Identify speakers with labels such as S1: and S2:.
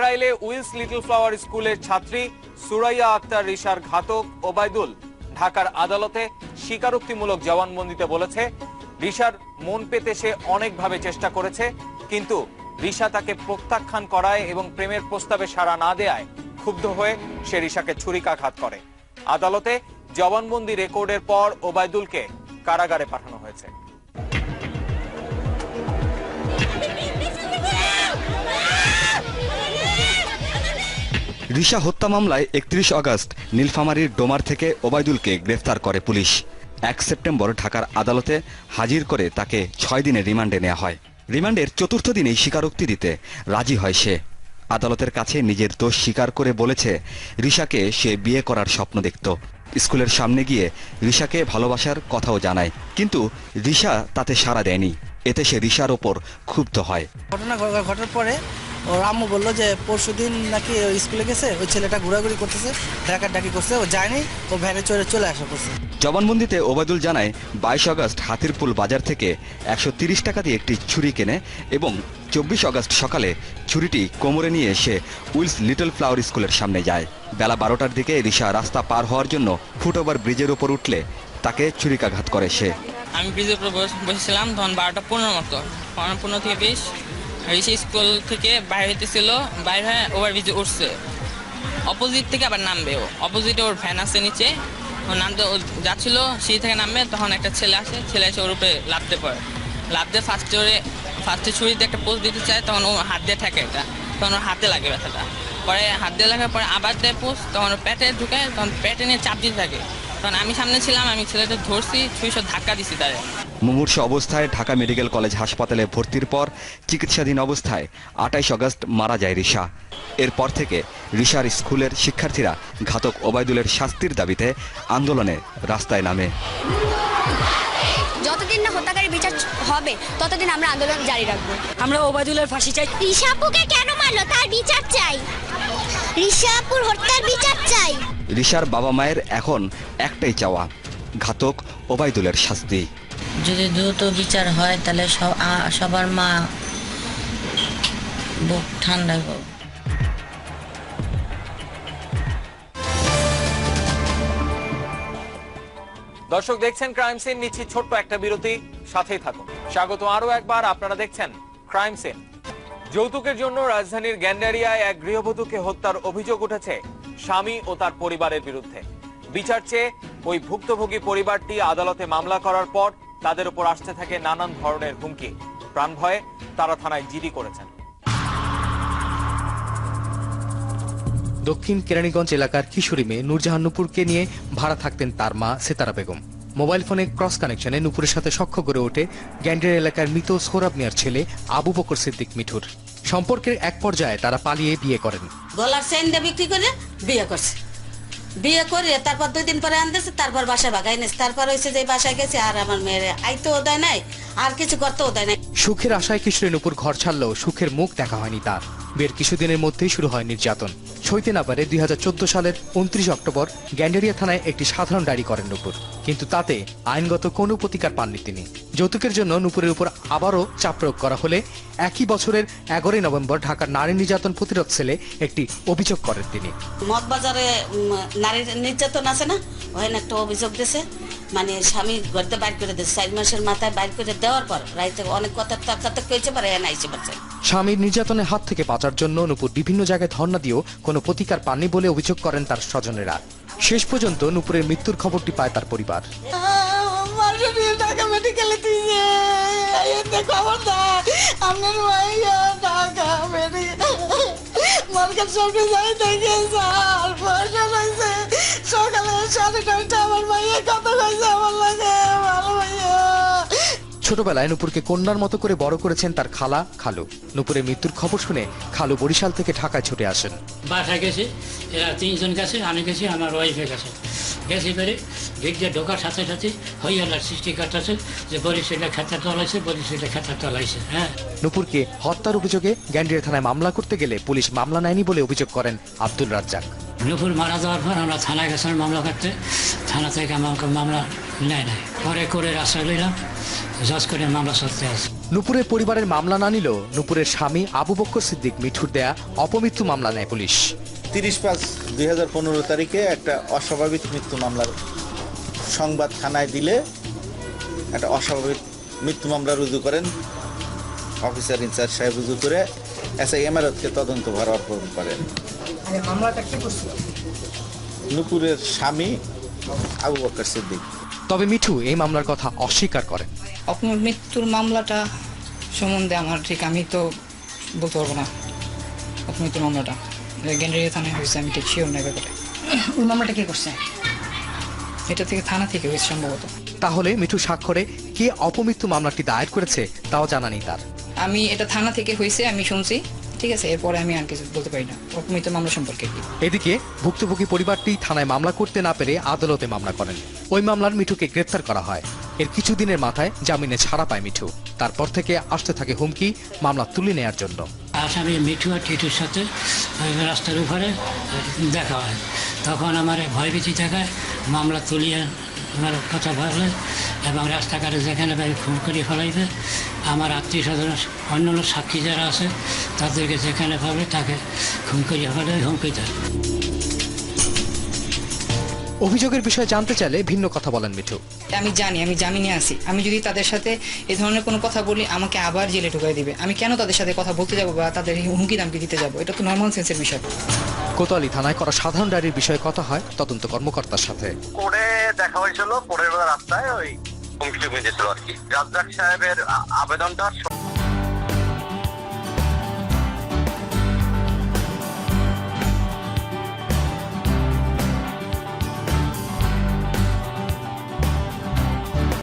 S1: কাকরাইলে Wills little flower স্কুলের ছাত্রী সুরাইয়া আক্তার রিসার ঘাতক ওবায়দুল ঢাকার আদালতে স্বীকারোক্তিমূলক জবানবন্দিতে বলেছে রিসার মন পেতে সে অনেকভাবে চেষ্টা করেছে, কিন্তু রিসা তাকে প্রত্যাখ্যান করায় এবং প্রেমের প্রস্তাবে সাড়া না দেয়ায় ক্ষুব্ধ হয়ে সে রিসাকে ছুরিকাঘাত করে। আদালতে জবানবন্দি রেকর্ডের পর ওবায়দুলকে কারাগারে পাঠানো
S2: রিশা হত্যা মামলায় একত্রিশ আগস্ট নীলফামারীর ডোমার থেকে ওবায়দুলকে গ্রেফতার করে পুলিশ। এক সেপ্টেম্বর ঢাকার আদালতে হাজির করে তাকে ছয় দিনের রিমান্ডে নেওয়া হয়। রিমান্ডের চতুর্থ দিনেই স্বীকারোক্তি দিতে রাজি হয় সে। আদালতের কাছে নিজের দোষ স্বীকার করে বলেছে, রিশাকে সে বিয়ে করার স্বপ্ন দেখত। স্কুলের সামনে গিয়ে রিশাকে ভালোবাসার কথাও জানায়, কিন্তু রিশা তাতে সাড়া দেয়নি। এতে সে রিশার ওপর ক্ষুব্ধ হয়।
S3: ঘটনা ঘটার পরে ওর আম্মু বলল যে পরশু দিন নাকি ও স্কুলে গেছে ওই ছেলেটা ঘোরাঘুরি করতেছে ডাকাডাকি করছে ও যায়নি ও ভ্যানে চড়ে চলে আসা করছে।
S2: জবানবন্দিতে ওবায়দুল জানায় বাইশ আগস্ট হাতিরপুল বাজার থেকে একশো তিরিশ টাকা দিয়ে একটি ছুরি কেনে এবং চব্বিশ আগস্ট সকালে ছুরিটি কোমরে নিয়ে এসে উইলস লিটল ফ্লাওয়ার স্কুলের সামনে যায়। বেলা বারোটার দিকে রিশা রাস্তা পার হওয়ার জন্য ফুটওভার ব্রিজের ওপর উঠলে তাকে ছুরিকাঘাত করে সে।
S4: আমি ব্রিজের উপর বসেছিলাম তখন বারোটা পনেরো মতো পনেরো পনেরো থেকে বিশ। ঋষি স্কুল থেকে বাইরে হইতেছিল, বাইরে হয়ে ওভার ব্রিজে উঠছে। অপোজিট থেকে আবার নামবে ও। অপোজিটে ওর ভ্যান আছে নিচে। ও নামতে, ও যাচ্ছিল, সেই থেকে নামবে, তখন একটা ছেলে আসে, ছেলে এসে ওর উপরে লাফতে পড়ে। লাফ দিয়ে ফার্স্টে ওরে ফার্স্টে ছুরিতে একটা পোস্ট দিতে চায়, তখন ও হাত দিয়ে থাকে এটা। তখন ওর হাতে লাগে ব্যথাটা। পরে হাত দিয়ে লাগার পরে আবার দেয় পোস্ট তখন ওর পেটে ঢুকে তখন পেটে নিয়ে চাপ দিতে থাকে। তখন আমি সামনে ছিলাম আমি ছেলেটা ধরছি ছুরি সব ধাক্কা দিছি তারে।
S2: মুমূর্ষ অবস্থায় ঢাকা মেডিকেল কলেজ হাসপাতালে ভর্তির পর চিকিৎসাধীন অবস্থায় আটাইশ আগস্ট মারা যায় রিশা। এরপর থেকে রিশার স্কুলের শিক্ষার্থীরা ঘাতক ওবায়দুলের শাস্তির দাবিতে আন্দোলনে রাস্তায় নামে।
S5: যতদিন না হত্যাকারী বিচার হবে ততদিন আমরা আন্দোলন জারি রাখব।
S6: আমরা ওবায়দুলের ফাঁসি চাই।
S5: ঋষাপুকে কেন মারলো? তার বিচার চাই। ঋষাপুর হত্যার বিচার চাই।
S2: রিশার বাবা মায়ের এখন একটাই চাওয়া ঘাতক ওবায়দুলের শাস্তি।
S6: যদি দ্রুত বিচার হয় তাহলে সবার মা বুক ঠান্ডা
S1: দর্শক দেখছেন ক্রাইম সিন নিচ্ছি ছোট্ট একটা বিরতি সাথেই থাকুন। স্বাগত আরও একবার আপনারা দেখছেন ক্রাইম সিন যৌতুকের জন্য রাজধানীর গ্যান্ডারিয়ায় এক গৃহবধূকে হত্যার অভিযোগ উঠেছে। স্বামী ও তার পরিবারের বিরুদ্ধে। বিচার চেয়ে ওই ভুক্তভোগী পরিবারটি আদালতে মামলা করার পর তাদের উপর আসতে থাকে নানান ধরনের হুমকি। প্রাণ ভয়ে তারা থানায় জিডি করেছেন।
S7: দক্ষিণ কেরানীগঞ্জ এলাকার কিশোরী মেয়ে নূরজাহান নুপুরকে নিয়ে ভাড়া থাকতেন তার মা সেতারা বেগম। মোবাইল ফোনে ক্রস কানেকশনে নুপুরের সাথে সখ্য গড়ে ওঠে গ্যান্ডের এলাকার মৃত সোহরাব মিয়ার ছেলে আবু বকর সিদ্দিক মিঠুর। সম্পর্কের এক পর্যায়ে তারা পালিয়ে বিয়ে করেন।
S8: গলার চেন দিয়ে বিক্রি করে বিয়ে করছে। বিয়ে করে তারপর দুই দিন পরে আনতেছে তারপর বাসায় বাগাই নিয়েছে। তারপর হয়েছে যে বাসায় গেছে আর আমার মেয়ের আইতেও দেয় নাই আর কিছু করতেও দেয় নাই।
S7: সুখের আশায় কিশোরী নুপুর ঘর ছাড়লেও সুখের মুখ দেখা হয়নি তার। বিয়ের কিছুদিনের মধ্যেই শুরু হয় নির্যাতন। সইতে না পারে দুই সালের উনত্রিশ অক্টোবর গ্যান্ডেরিয়া থানায় একটি সাধারণ ডায়েরি করেন নুপুর। কিন্তু তাতে আইনগত কোনো প্রতিকার পাননি তিনি। যৌতুকের জন্য নুপুরের উপর আবারও চাপ প্রয়োগ করা হলে একই বছরের এগারোই নভেম্বর ঢাকার নারী নির্যাতন প্রতিরোধ সেলে একটি অভিযোগ করেন তিনি।
S8: মদ বাজারে নারীর নির্যাতন আছে না? ওখানে একটা অভিযোগ দিছে। মানে স্বামী গড়তে বাইর করে দিয়েছে চার মাসের মাথায় বাইর করে দেওয়ার পর রাইতে অনেক কথা টাকা কইছে পারে এনে আইসে পারছে
S7: স্বামীর নির্যাতনের হাত থেকে বাঁচার জন্য নুপুর বিভিন্ন জায়গায় ধর্ণা দিয়েও কোনো প্রতিকার পাননি বলে অভিযোগ করেন তার স্বজনেরা। শেষ পর্যন্ত নুপুরের মৃত্যুর খবরটি পায় তার পরিবার।
S8: এতে খবর সাড়ে নয়টা আমার মাইয়া কত হয়েছে আমার লাগে ভালো মাইয়া
S7: ছোটবেলায় নুপুরকে কন্যার মতো করে বড় করেছেন তার খালা খালু। নুপুরের মৃত্যুর খবর শুনে খালু বরিশাল থেকে ঢাকায় ছুটে আসেন।
S9: বাসায় গেছি এরা তিনজন গেছে আমি গেছি আমার ওয়াইফে গেছে। গেছি দিক দিয়ে ঢোকার সাথে সাথে হইয়ালার সৃষ্টি করতেছে যে বরিশালে খেতা তলাইছে বরিশালে খেতা তলাইছে হ্যাঁ।
S7: নুপুরকে হত্যার অভিযোগে গ্যান্ডিয়া থানায় মামলা করতে গেলে পুলিশ মামলা নেয়নি বলে অভিযোগ করেন আব্দুল রাজ্জাক।
S9: নুপুর মারা যাওয়ার পর আমরা থানায় গেছিলাম মামলা করতে। থানা থেকে আমাকে মামলা নেয় নাই। পরে করে রাস্তায় লইলাম জজ করে মামলা সত্যি আছে
S7: নুপুরের পরিবারের মামলা না নিলেও নুপুরের স্বামী আবু বক্কর সিদ্দিক মিঠুর দেয়া অপমৃত্যু মামলা নেয় পুলিশ।
S10: তিরিশ পাঁচ দুই হাজার পনেরো তারিখে একটা অস্বাভাবিক মৃত্যু মামলার সংবাদ থানায় দিলে একটা অস্বাভাবিক মৃত্যু মামলা রুজু করেন অফিসার ইনচার্জ সাহেব রুজু করে এস আই এমারতকে তদন্ত ভার অর্পণ করেন। নুপুরের স্বামী আবু বকর সিদ্দিক।
S7: তবে মিঠু এই মামলার কথা অস্বীকার করে। করেন
S11: মৃত্যুর মামলাটা সম্বন্ধে আমার ঠিক আমি তো বলতে পারব না। অপমৃত্যুর মামলাটা। গ্যান্ডারিয়া থানায় হয়েছে আমি ঠিক শিওর নাই ব্যাপারে।
S8: ওই মামলাটা কে করছে?
S11: এটা থেকে থানা থেকে হয়েছে সম্ভবত।
S7: তাহলে মিঠু স্বাক্ষরে কে অপমৃত্যু মামলাটি দায়ের করেছে তাও জানা নেই তার।
S11: আমি এটা থানা থেকে হয়েছে আমি শুনছি। ঠিক আছে এরপরে আমি আর কিছু বলতে পারি না। অপমৃত্যু মামলা সম্পর্কে।
S7: এদিকে ভুক্তভোগী পরিবারটি থানায় মামলা করতে না পেরে আদালতে মামলা করেন। ওই মামলার মিঠুকে গ্রেপ্তার করা হয়। এর কিছুদিনের মাথায় জামিনে ছাড়া পায় মিঠু। তারপর থেকে আসতে থাকে হুমকি মামলা তুলে নেয়ার জন্য।
S9: আসামি মিঠু আর টিটুর সাথে রাস্তার উপরে দেখা হয়। তখন আমার ভয়ভীতি দেখায় মামলা তুলিয়ে আমার কথা বলে এবং রাস্তাঘাটে যেখানে খুন করে ফেলাইবে আমার আত্মীয় স্বজন অন্যান্য সাক্ষী যারা আছে তাদেরকে যেখানে পাবে তাকে খুন করিয়ে হুমকি দেয়।
S7: অভিযোগের বিষয়ে জানতে চাইলে ভিন্ন কথা বলেন মিঠু।
S11: আমি জানি আমি জামিনে আছি। আমি যদি তাদের সাথে এই ধরনের কোনো কথা বলি আমাকে আবার জেলে ঢুকাই দিবে। আমি কেন তাদের সাথে কথা বলতে যাব বা তাদের হুমকি দামকি দিতে যাব? এটা তো নর্মাল সেন্সের বিষয়।
S7: কোতোয়ালি থানায় করা সাধারণ ডায়েরির বিষয়ে কথা হয় তদন্ত কর্মকর্তার সাথে।
S12: করে দেখা হয়েছিল পরের বেলা রাস্তায় ওই হুমকি দিয়েছিল আর কি। রাজ্জাক সাহেবের আবেদনটা